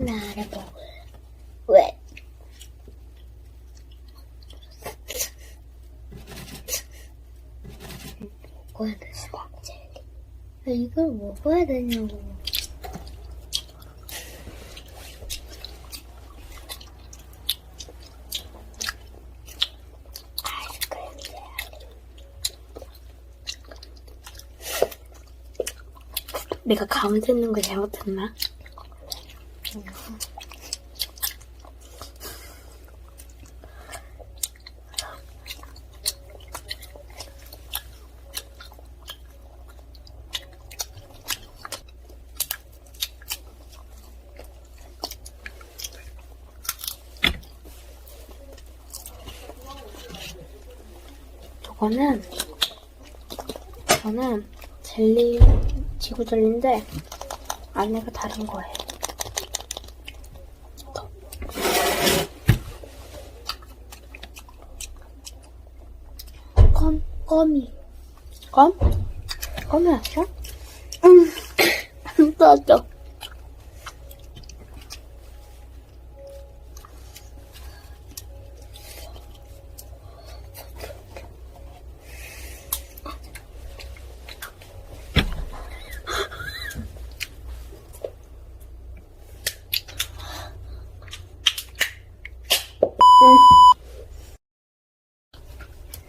나를 왜? 먹어야 돼 수박 젤리. 아, 이걸 먹어야 되냐고. 내가 가운데 있는 거 잘못했나? 저거는 저는 젤리 지구 젤리인데 안에가 다른 거예요. 껌, 껌이. 껌? 껌이 왔어? 응. 맞아.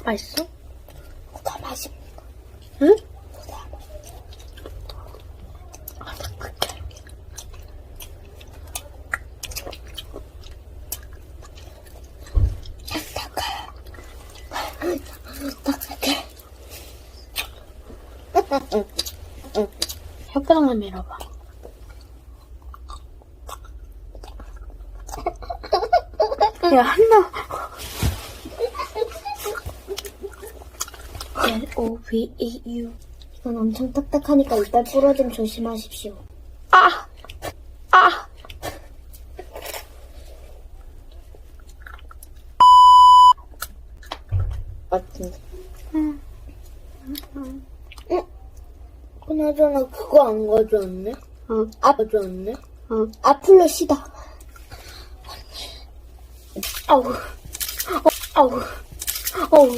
맛있어? 응? 다 아. 딱딱해. 혓바닥만 밀어봐. 야, 한나. L-O-V-E-U. 이건 엄청 딱딱하니까 이빨 부러짐 조심하십시오. 아! 아! 맞지? 응. 그나저나 그거 안 가져왔네? 응, 아, 가져왔네? 응. 아플로 시다. 아우. 어, 아우. 아우.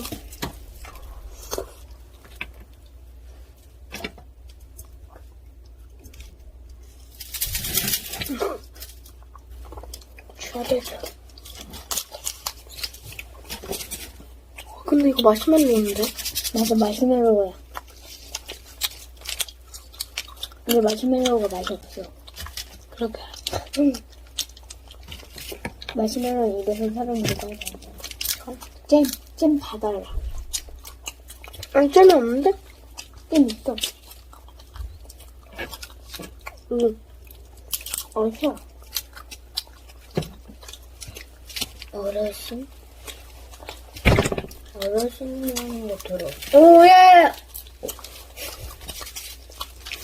주아들죠. 근데 이거 마시멜로인데? 맞아, 마시멜로우야. 근데 마시멜로우가 맛이 없어. 그러게. 응. 마시멜로우 입에서 사람들이 꺼져. 잼, 잼 받아라. 아니, 잼이 없는데? 잼 있어. 응. 어서. 어르신? 어르신이라는 거 들어. 오, 예!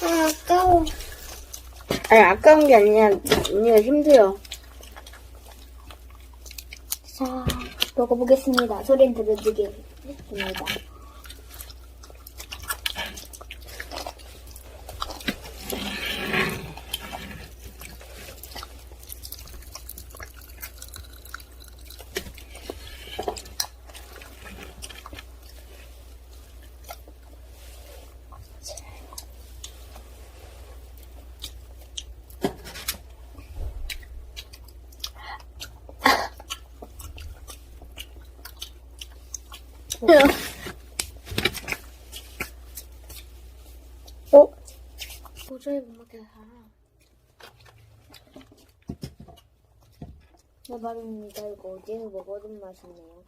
아, 아까워. 아니, 아까운 게 아니라, 언니가 힘들어. 자, 먹어보겠습니다. 소린 들어주겠습니다. 어? 도저히 못 먹겠어. 네, 말입니다. 이거 어디서 먹어둔 맛이네요.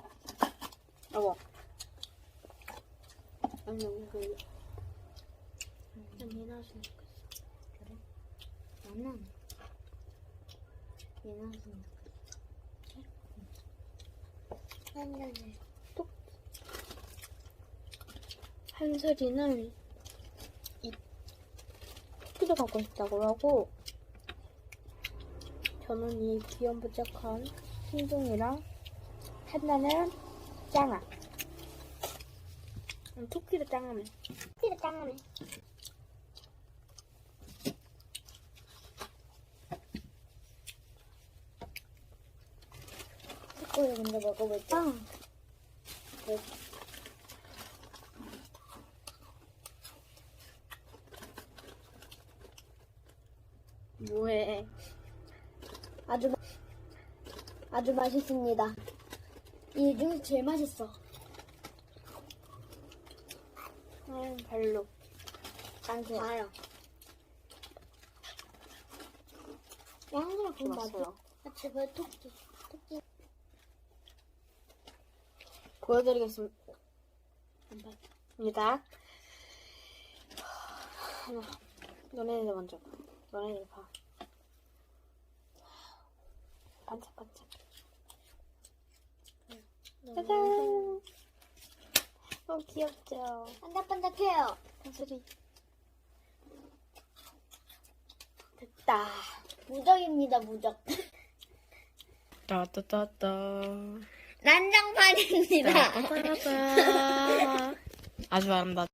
여보. 아니, 여기 그, 좀 이나왔으면 좋겠어. 그래? 나는 얘나는 나는 한슬이는 이 토끼도 갖고 싶다고 하고 저는 이 귀염부쩍한 흰둥이랑 한나는 짱아 음, 토끼도 짱아네 토끼도 짱아네 이거 먼저 먹어볼까? 응. 뭐해? 아주 마- 아주 맛있습니다. 이 중에서 제일 맛있어. 음, 별로. 짠게 알아. 양이랑 좀 좋았어요. 맞아. 아, 제발 토끼. 토끼. 보여드리겠습니다. 너네들 먼저 봐. 너네들 봐. 반짝반짝. 짜잔! 너무 귀엽죠? 반짝반짝해요. 한소리. 됐다. 무적입니다, 무적. 따따따따. 난장판입니다. 따따따따. 아주 아름답.